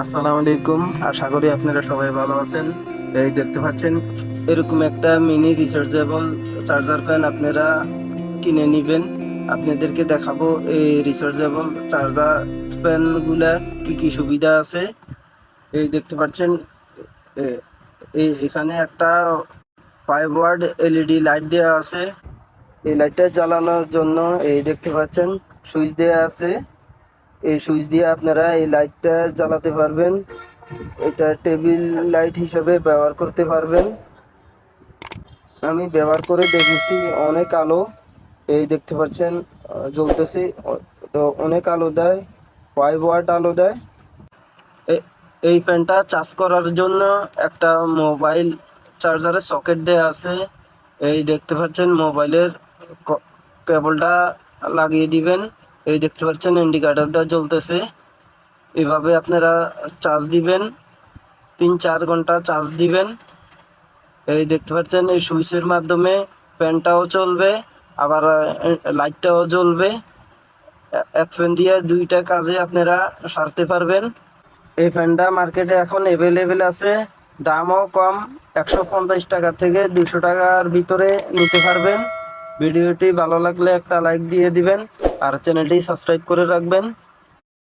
আসসালামু আলাইকুম, আশা করি আপনারা সবাই ভালো আছেন। এই দেখতে পাচ্ছেন, এরকম একটা মিনি রিচার্জেবল চার্জার ফ্যান আপনারা কিনে নেবেন। আপনাদেরকে দেখাবো এই রিচার্জেবল চার্জার ফ্যানগুলা কি কি সুবিধা আছে। এই দেখতে পাচ্ছেন এই এখানে একটা ফাইভ ওয়ার্ড এলইডি লাইট দেওয়া আছে। এই লাইটটা জ্বালানোর জন্য এই দেখতে পাচ্ছেন, সুইচ দেওয়া আছে। এই সুইচ দিয়ে আপনারা এই লাইটটা জ্বালাতে পারবেন। এটা টেবিল লাইট হিসেবে ব্যবহার করতে পারবেন। আমি ব্যবহার করে দেখেছি, অনেক আলো এই দেখতে পাচ্ছেন, জ্বলতেছে। তো অনেক আলো দেয় ফাইভ ওয়াট আলো দেয়। এই ফ্যানটা চার্জ করার জন্য একটা মোবাইল চার্জারের সকেট দেওয়া আছে। এই দেখতে পাচ্ছেন মোবাইলের কেবলটা লাগিয়ে দিবেন। এই দেখতে পাচ্ছেন ইন্ডিকেটরটা জ্বলতেছে। এভাবে আপনারা চার্জ দিবেন, তিন চার ঘণ্টা চার্জ দিবেন। এই দেখতে পাচ্ছেন, এই সুইচের মাধ্যমে ফ্যানটাও চলবে, আবার লাইটটাও জ্বলবে। এক ফ্যান দিয়ে দুইটা কাজে আপনারা সারতে পারবেন। এই ফ্যানটা মার্কেটে এখন অ্যাভেলেবেল আছে। দামও কম, একশো পঞ্চাশ টাকা থেকে দুশো টাকার ভিতরে নিতে পারবেন। ভিডিওটি ভালো লাগলে একটা লাইক দিয়ে দিবেন আর চ্যানেলটি সাবস্ক্রাইব করে রাখবেন।